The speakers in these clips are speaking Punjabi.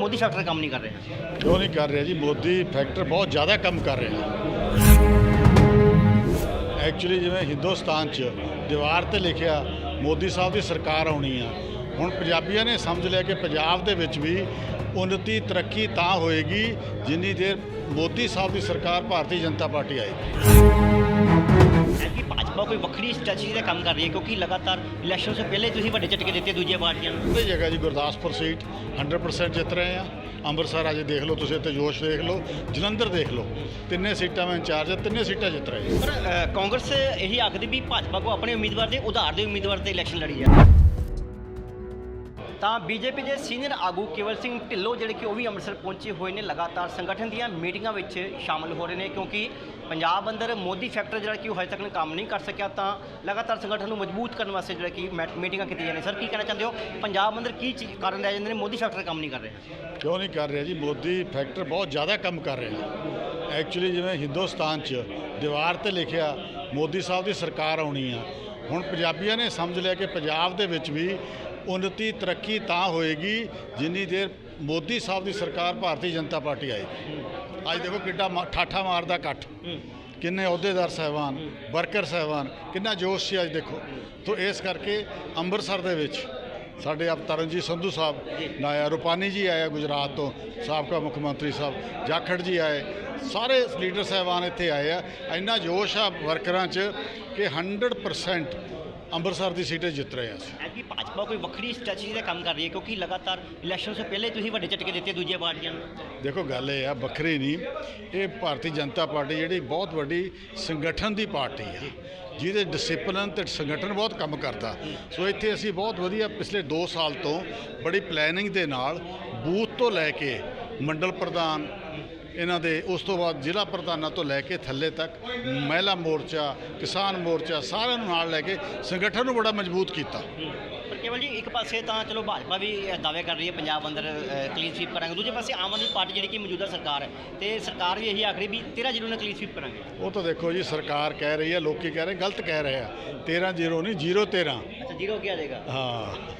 ਮੋਦੀ ਫੈਕਟਰ ਕੰਮ ਨਹੀਂ ਕਰ ਰਿਹਾ। ਕਿਉਂ ਨਹੀਂ ਕਰ ਰਿਹਾ ਜੀ? ਮੋਦੀ ਫੈਕਟਰ ਬਹੁਤ ਜ਼ਿਆਦਾ ਕੰਮ ਕਰ ਰਿਹਾ। ਐਕਚੁਅਲੀ ਜਿਵੇਂ ਹਿੰਦੁਸਤਾਨ 'ਚ ਦੀਵਾਰ ਤੇ ਲਿਖਿਆ, ਮੋਦੀ ਸਾਹਿਬ ਦੀ ਸਰਕਾਰ ਆਉਣੀ ਆ। ਹੁਣ ਪੰਜਾਬੀਆਂ ਨੇ ਸਮਝ ਲਿਆ ਕਿ ਪੰਜਾਬ ਦੇ ਵਿੱਚ ਵੀ ਉન્નਤੀ ਤਰੱਕੀ ਤਾਂ ਹੋਏਗੀ ਜਿੰਨੀ ਦੇਰ ਮੋਦੀ ਸਾਹਿਬ ਦੀ ਸਰਕਾਰ ਭਾਰਤੀ ਜਨਤਾ ਪਾਰਟੀ ਆਏਗੀ। ਹੈ ਕਿ ਭਾਜਪਾ ਕੋਈ ਵੱਖਰੀ ਸਟ੍ਰੈਟਜੀ ਦਾ ਕੰਮ ਕਰ ਰਹੀ ਹੈ ਕਿਉਂਕਿ ਲਗਾਤਾਰ ਇਲੈਕਸ਼ਨ ਤੋਂ ਪਹਿਲੇ ਤੁਸੀਂ ਵੱਡੇ ਝਟਕੇ ਦਿੱਤੇ ਦੂਜੀਆਂ ਪਾਰਟੀਆਂ ਨੂੰ। ਉਹਦੀ ਜਗ੍ਹਾ ਜੀ ਗੁਰਦਾਸਪੁਰ ਸੀਟ 100% ਜਿੱਤ ਰਹੇ ਆ। ਅੰਮ੍ਰਿਤਸਰ ਅਜੇ ਦੇਖ ਲਓ ਤੁਸੀਂ ਇੱਥੇ ਜੋਸ਼ ਦੇਖ ਲਓ ਜਲੰਧਰ ਦੇਖ ਲਓ ਤਿੰਨੇ ਸੀਟਾਂ ਮੈਂ ਇੰਚਾਰਜ ਆ ਤਿੰਨੇ ਸੀਟਾਂ ਜਿੱਤ ਰਹੇ ਪਰ ਅ, ਕਾਂਗਰਸ ਇਹੀ ਆਖਦੀ ਵੀ ਭਾਜਪਾ ਕੋ ਆਪਣੇ ਉਮੀਦਵਾਰ ਦੇ ਉਧਾਰ ਦੇ ਉਮੀਦਵਾਰ ਤੇ ਇਲੈਕਸ਼ਨ ਲੜੀ ਹੈ ਤਾਂ ਬੀਜੇਪੀ ਦੇ ਸੀਨੀਅਰ ਆਗੂ ਕੇਵਲ ਸਿੰਘ ਢਿੱਲੋਂ ਜਿਹੜੇ ਕਿ ਉਹ ਵੀ ਅੰਮ੍ਰਿਤਸਰ ਪਹੁੰਚੇ ਹੋਏ ਨੇ, ਲਗਾਤਾਰ ਸੰਗਠਨ ਦੀਆਂ ਮੀਟਿੰਗਾਂ ਵਿੱਚ ਸ਼ਾਮਲ ਹੋ ਰਹੇ ਨੇ ਕਿਉਂਕਿ ਪੰਜਾਬ ਅੰਦਰ ਮੋਦੀ ਫੈਕਟਰ ਜਿਹੜਾ ਕਿ ਉਹ ਹਜੇ ਤੱਕ ਕੰਮ ਨਹੀਂ ਕਰ ਸਕਿਆ ਤਾਂ ਲਗਾਤਾਰ ਸੰਗਠਨ ਨੂੰ ਮਜ਼ਬੂਤ ਕਰਨ ਵਾਸਤੇ ਜਿਹੜਾ ਕਿ ਮੈ- ਮੀਟਿੰਗਾਂ ਕੀਤੀਆਂ ਨੇ। ਸਰ, ਕੀ ਕਹਿਣਾ ਚਾਹੁੰਦੇ ਹੋ? ਪੰਜਾਬ ਅੰਦਰ ਕੀ ਚੀਜ਼ ਕਾਰਨ ਰਹਿ ਜਾਂਦੇ ਨੇ? ਮੋਦੀ ਫੈਕਟਰ ਕੰਮ ਨਹੀਂ ਕਰ ਰਿਹਾ। ਕਿਉਂ ਨਹੀਂ ਕਰ ਰਿਹਾ ਜੀ? ਮੋਦੀ ਫੈਕਟਰ ਬਹੁਤ ਜ਼ਿਆਦਾ ਕੰਮ ਕਰ ਰਿਹਾ। ਐਕਚੁਅਲੀ ਜਿਵੇਂ ਹਿੰਦੁਸਤਾਨ 'ਚ ਦੀਵਾਰ ਤੇ ਲਿਖਿਆ, ਮੋਦੀ ਸਾਹਿਬ ਦੀ ਸਰਕਾਰ ਆਉਣੀ ਆ। ਹੁਣ ਪੰਜਾਬੀਆਂ ਨੇ ਸਮਝ ਲਿਆ ਕਿ ਪੰਜਾਬ ਦੇ ਵਿੱਚ ਵੀ ਉન્નਤੀ ਤਰੱਕੀ ਤਾਂ ਹੋਏਗੀ ਜਿੰਨੀ ਦੇਰ ਮੋਦੀ ਸਾਹਿਬ ਦੀ ਸਰਕਾਰ ਭਾਰਤੀ ਜਨਤਾ ਪਾਰਟੀ ਆਏਗੀ। ਅੱਜ ਦੇਖੋ ਕਿੱਡਾ ਮਾ- ਠਾਠਾ ਮਾਰਦਾ ਇਕੱਠ। ਕਿੰਨੇ ਅਹੁਦੇਦਾਰ ਸਾਹਿਬਾਨ, ਵਰਕਰ ਸਾਹਿਬਾਨ, ਕਿੰਨਾ ਜੋਸ਼ ਸੀ ਅੱਜ ਦੇਖੋ। ਤੋਂ ਇਸ ਕਰਕੇ ਅੰਮ੍ਰਿਤਸਰ ਦੇ ਵਿੱਚ ਸਾਡੇ ਆਪ ਤਰਨਜੀਤ ਸੰਧੂ ਸਾਹਿਬ ਨਾਇਆ, ਰੁਪਾਨੀ ਜੀ ਆਇਆ ਗੁਜਰਾਤ ਤੋਂ, ਸਾਬਕਾ ਮੁੱਖ ਮੰਤਰੀ ਸਾਹਿਬ, ਜਾਖੜ ਜੀ ਆਏ। ਸਾਰੇ ਲੀਡਰ ਸਾਹਿਬਾਨ ਇੱਥੇ ਆਏ ਆ। ਇੰਨਾ ਜੋਸ਼ ਆ ਵਰਕਰਾਂ 'ਚ ਕਿ 100% ਅੰਮ੍ਰਿਤਸਰ ਦੀ ਸੀਟੇ ਜਿੱਤ ਰਹੇ ਆ ਅਸੀਂ। ਭਾਜਪਾ ਕੋਈ ਵੱਖਰੀ ਸਟ੍ਰੈਟਜੀ ਦਾ ਕੰਮ ਕਰ ਰਹੀ ਹੈ, ਕਿਉਂਕਿ ਲਗਾਤਾਰ ਇਲੈਕਸ਼ਨ ਤੋਂ ਪਹਿਲੇ ਤੁਸੀਂ ਵੱਡੇ ਝਟਕੇ ਦਿੱਤੇ ਦੂਜੀਆਂ ਪਾਰਟੀਆਂ ਨੂੰ। ਦੇਖੋ, ਗੱਲ ਇਹ ਆ, ਵੱਖਰੀ ਨਹੀਂ। ਇਹ ਭਾਰਤੀ ਜਨਤਾ ਪਾਰਟੀ ਜਿਹੜੀ ਬਹੁਤ ਵੱਡੀ ਸੰਗਠਨ ਦੀ ਪਾਰਟੀ ਆ। ਜਿਹਦੇ ਡਿਸਪਲਨ ਤੇ ਸੰਗਠਨ ਬਹੁਤ ਕੰਮ ਕਰਦਾ। ਸੋ ਇੱਥੇ ਅਸੀਂ ਬਹੁਤ ਵਧੀਆ ਪਿਛਲੇ 2 ਸਾਲ ਤੋਂ ਬੜੀ ਪਲੈਨਿੰਗ ਦੇ ਨਾਲ ਬੂਥ ਤੋਂ ਲੈ ਕੇ ਮੰਡਲ ਪ੍ਰਧਾਨ, ਇਹਨਾਂ ਦੇ, ਉਸ ਤੋਂ ਬਾਅਦ ਜ਼ਿਲ੍ਹਾ ਪ੍ਰਧਾਨਾਂ ਤੋਂ ਲੈ ਕੇ ਥੱਲੇ ਤੱਕ ਮਹਿਲਾ ਮੋਰਚਾ, ਕਿਸਾਨ ਮੋਰਚਾ, ਸਾਰਿਆਂ ਨੂੰ ਨਾਲ ਲੈ ਕੇ ਸੰਗਠਨ ਨੂੰ ਬੜਾ ਮਜ਼ਬੂਤ ਕੀਤਾ। ਕੇਵਲ ਜੀ ਇੱਕ ਪਾਸੇ ਤਾਂ ਚਲੋ ਭਾਜਪਾ ਵੀ ਦਾਅਵੇ ਕਰ ਰਹੀ ਹੈ ਪੰਜਾਬ ਅੰਦਰ ਕਲੀਨ ਸਵੀਪ ਕਰਾਂਗੇ। ਦੂਜੇ ਪਾਸੇ ਆਮ ਆਦਮੀ ਪਾਰਟੀ ਜਿਹੜੀ ਕਿ ਮੌਜੂਦਾ ਸਰਕਾਰ ਹੈ ਤੇ ਸਰਕਾਰ ਵੀ ਇਹੀ ਆਖ ਰਹੀ ਵੀ 13 ਜ਼ਿਲ੍ਹਿਆਂ ਨੂੰ ਕਲੀਨ ਸਵੀਪ ਕਰਾਂਗੇ। ਉਹ ਤਾਂ ਦੇਖੋ ਜੀ ਸਰਕਾਰ ਕਹਿ ਰਹੀ ਹੈ ਲੋਕੀ ਕਹਿ ਰਹੇ ਗਲਤ ਕਹਿ ਰਹੇ ਆ। 13 ਜ਼ੀਰੋ ਨਹੀਂ 0 13 ਅੱਛਾ ਜ਼ੀਰੋ ਕੀ ਆ ਜਾਏਗਾ। ਹਾਂ।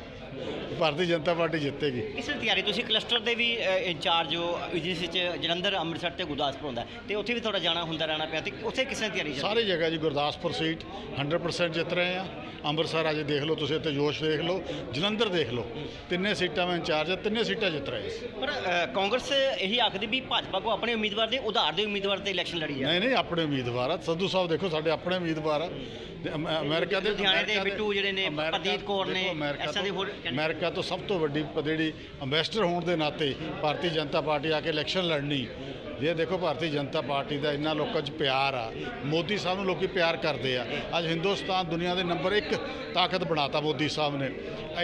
ਭਾਰਤੀ ਜਨਤਾ ਪਾਰਟੀ ਜਿੱਤੇਗੀ। ਲਈ ਤਿਆਰੀ ਤੁਸੀਂ ਕਲਸਟਰ ਦੇ ਵੀ ਇੰਚਾਰਜ ਹੋ ਜਿਸ ਵਿੱਚ ਜਲੰਧਰ ਅੰਮ੍ਰਿਤਸਰ ਤੇ ਗੁਰਦਾਸਪੁਰ ਹੁੰਦਾ ਤੇ ਉੱਥੇ ਵੀ ਤੁਹਾਡਾ ਜਾਣਾ ਹੁੰਦਾ ਰਹਿਣਾ ਪਿਆ ਤੇ ਉੱਥੇ ਕਿਸ ਤਿਆਰੀ ਸਾਰੀ ਜਗ੍ਹਾ ਜੀ ਗੁਰਦਾਸਪੁਰ ਸੀਟ 100% ਜਿੱਤ ਰਹੇ ਆ। ਅੰਮ੍ਰਿਤਸਰ ਅਜੇ ਦੇਖ ਲਓ ਤੁਸੀਂ ਇੱਥੇ ਜੋਸ਼ ਦੇਖ ਲਓ ਜਲੰਧਰ ਦੇਖ ਲਓ ਤਿੰਨੇ ਸੀਟਾਂ ਮੈਂ ਇੰਚਾਰਜ ਆ ਤਿੰਨੇ ਸੀਟਾਂ ਜਿੱਤ ਰਹੇ ਆ। ਪਰ ਅ, ਕਾਂਗਰਸ ਇਹੀ ਆਖਦੀ ਵੀ ਭਾਜਪਾ ਕੋ ਆਪਣੇ ਉਮੀਦਵਾਰ ਦੇ ਉਧਾਰ ਦੇ ਉਮੀਦਵਾਰ ਤੇ ਇਲੈਕਸ਼ਨ ਲੜੀ ਹੈ ਨਹੀਂ ਨਹੀਂ ਆਪਣੇ ਉਮੀਦਵਾਰ ਆ। ਸੰਧੂ ਸਾਹਿਬ ਦੇਖੋ ਸਾਡੇ ਆਪਣੇ ਉਮੀਦਵਾਰ ਆ। ਤੇ ਅਮ- ਅਮਰੀਕਾ ਦੇ ਲੁਧਿਆਣੇ ਦੇ ਅਮਰੀਕਾ ਬਿੱਟੂ ਜਿਹੜੇ ਨੇ, ਅਮਰੀਕਾ- ਪ੍ਰਦੀਪ ਕੌਰ ਨੇ, ਦੇਖੋ ਅਮਰੀਕਾ ਐਸਾਂ ਦੇ ਤੋਂ- ਹੋਰ ਅਮਰੀਕਾ ਤੋਂ ਸਭ ਤੋਂ ਵੱਡੀ ਪ- ਜਿਹੜੀ ਅੰਬੈਸਡਰ ਹੋਣ ਦੇ ਨਾਤੇ ਭਾਰਤੀ ਜਨਤਾ ਪਾਰਟੀ ਆ ਕੇ ਇਲੈਕਸ਼ਨ ਲੜਨੀ ਜੇ ਦੇਖੋ ਭਾਰਤੀ ਜਨਤਾ ਪਾਰਟੀ ਦਾ ਇੰਨਾ ਲੋਕਾਂ 'ਚ ਪਿਆਰ ਆ, ਮੋਦੀ ਸਾਹਿਬ ਨੂੰ ਲੋਕੀ ਪਿਆਰ ਕਰਦੇ ਆ। ਅੱਜ ਹਿੰਦੁਸਤਾਨ ਦੁਨੀਆ ਦੇ ਨੰਬਰ 1 ਤਾਕਤ ਬਣਾਤਾ ਮੋਦੀ ਸਾਹਿਬ ਨੇ।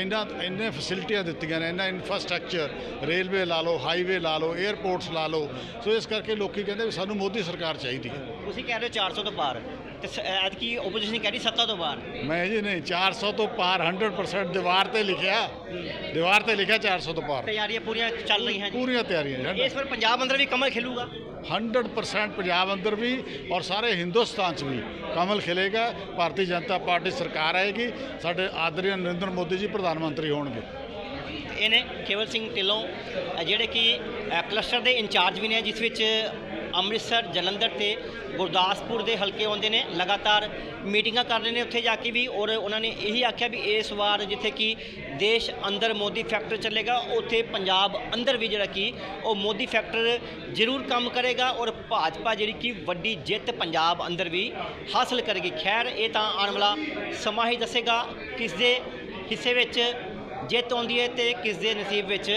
ਇੰਨਾ, ਇੰਨੇ ਫੈਸਿਲਿਟੀਆਂ ਦਿੱਤੀਆਂ ਨੇ, ਇੰਨਾ ਇਨਫਰਾਸਟ੍ਰਕਚਰ ਰੇਲਵੇ ਲਾ ਲਓ ਹਾਈਵੇ ਲਾ ਲਓ 에ਅਰਪੋਰਟਸ ਲਾ ਲਓ। ਸੋ ਇਸ ਕਰਕੇ ਲੋਕੀ ਕਹਿੰਦੇ ਵੀ ਸਾਨੂੰ ਮੋਦੀ ਸਰਕਾਰ ਚਾਹੀਦੀ ਹੈ। ਤੁਸੀਂ ਕਹਿ ਰਹੇ ਹੋ 400 ਤੋਂ ਪਾਰ। ਤੇ ਸ- ਐਤਕੀ ਆਪੋਜੀਸ਼ਨ ਕਹਿ ਰਹੀ ਸੱਤਾ ਤੋਂ ਪਾਰ ਮੈਂ ਜੀ ਨਹੀਂ 400 ਤੋਂ ਪਾਰ 100% ਦੀਵਾਰ ਤੇ ਲਿਖਿਆ। ਦੀਵਾਰ ਤੇ ਲਿਖਿਆ 400 ਤੋਂ ਪਾਰ। ਤਿਆਰੀਆਂ ਪੂਰੀਆਂ ਚੱਲ ਰਹੀਆਂ ਜੀ। ਪੂਰੀਆਂ ਤਿਆਰੀਆਂ ਇਸ ਵਾਰ ਪੰਜਾਬ ਅੰਦਰ ਵੀ ਕਮਲ ਖਿਲੂਗਾ? 100% ਪੰਜਾਬ ਅੰਦਰ ਵੀ ਔਰ ਸਾਰੇ ਹਿੰਦੁਸਤਾਨ 'ਚ ਵੀ ਕਮਲ ਖਿਲੇਗਾ। ਭਾਰਤੀ ਜਨਤਾ ਪਾਰਟੀ ਸਰਕਾਰ ਆਏਗੀ। ਸਾਡੇ ਆਦਰਯ ਨਰਿੰਦਰ ਮੋਦੀ ਜੀ ਪ੍ਰਧਾਨ ਮੰਤਰੀ ਹੋਣਗੇ। ਇਹਨੇ ਕੇਵਲ ਸਿੰਘ ਢਿੱਲੋਂ ਅ, ਜਿਹੜੇ ਕਿ ਅ, ਕਲਸਟਰ ਦੇ ਇੰਚਾਰਜ ਵੀ ਨੇ ਜਿਸ ਵਿੱਚ ਅੰਮ੍ਰਿਤਸਰ, ਜਲੰਧਰ ਤੇ ਗੁਰਦਾਸਪੁਰ ਦੇ ਹਲਕੇ ਆਉਂਦੇ ਨੇ, ਲਗਾਤਾਰ ਮੀਟਿੰਗਾਂ ਕਰ ਰਹੇ ਨੇ, ਉੱਥੇ ਜਾ ਕੇ ਵੀ ਔਰ ਉਹਨਾਂ ਨੇ ਇਹੀ ਆਖਿਆ ਵੀ ਇਸ ਵਾਰ ਜਿੱਥੇ ਕਿ ਦੇਸ਼ ਅੰਦਰ ਮੋਦੀ ਫੈਕਟਰ ਚੱਲੇਗਾ, ਉੱਥੇ ਪੰਜਾਬ ਅੰਦਰ ਵੀ ਜਿਹੜਾ ਕਿ ਉਹ ਮੋਦੀ ਫੈਕਟਰ ਜ਼ਰੂਰ ਕੰਮ ਕਰੇਗਾ ਔਰ ਭਾਜਪਾ ਜਿਹੜੀ ਕਿ ਵੱਡੀ ਜਿੱਤ ਪੰਜਾਬ ਅੰਦਰ ਵੀ ਹਾਸਲ ਕਰੇਗੀ। ਖੈਰ, ਇਹ ਤਾਂ ਆਉਣ ਵਾਲਾ ਸਮਾਂ ਹੀ ਦੱਸੇਗਾ ਕਿਸ ਦੇ ਹਿੱਸੇ ਵਿੱਚ ਜਿੱਤ ਆਉਂਦੀ ਹੈ ਤੇ ਕਿਸ ਦੇ ਨਸੀਬ ਵਿੱਚ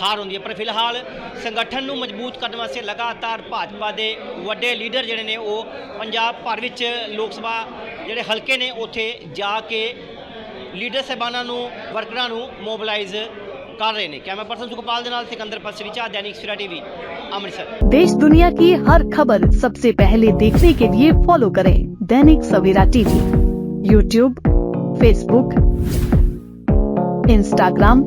ਹਾਰ ਹੁੰਦੀ ਹੈ ਪਰ ਫਿਲਹਾਲ ਸੰਗਠਨ ਨੂੰ ਮਜ਼ਬੂਤ ਕਰਨ ਵਾਸਤੇ ਲਗਾਤਾਰ ਭਾਜਪਾ ਦੇ ਵੱਡੇ ਲੀਡਰ ਜਿਹੜੇ ਨੇ ਉਹ ਪੰਜਾਬ ਭਰ ਵਿੱਚ ਲੋਕ ਸਭਾ ਜਿਹੜੇ ਹਲਕੇ ਨੇ ਉੱਥੇ ਜਾ ਕੇ ਲੀਡਰ ਸਹਿਬਾਨਾਂ ਨੂੰ ਵਰਕਰਾਂ ਨੂੰ ਮੋਬਿਲਾਈਜ਼ ਕਰ ਰਹੇ ਨੇ ਕੈਮਰਾ ਪਰਸਨ ਸੁਖਪਾਲ ਦੇ ਨਾਲ ਸਿਕੰਦਰ ਪਸਰੀਚਾ दैनिक सवेरा टीवी अमृतसर देश दुनिया की हर खबर सबसे पहले देखने के लिए फॉलो करें Dainik Savera TV YouTube Facebook Instagram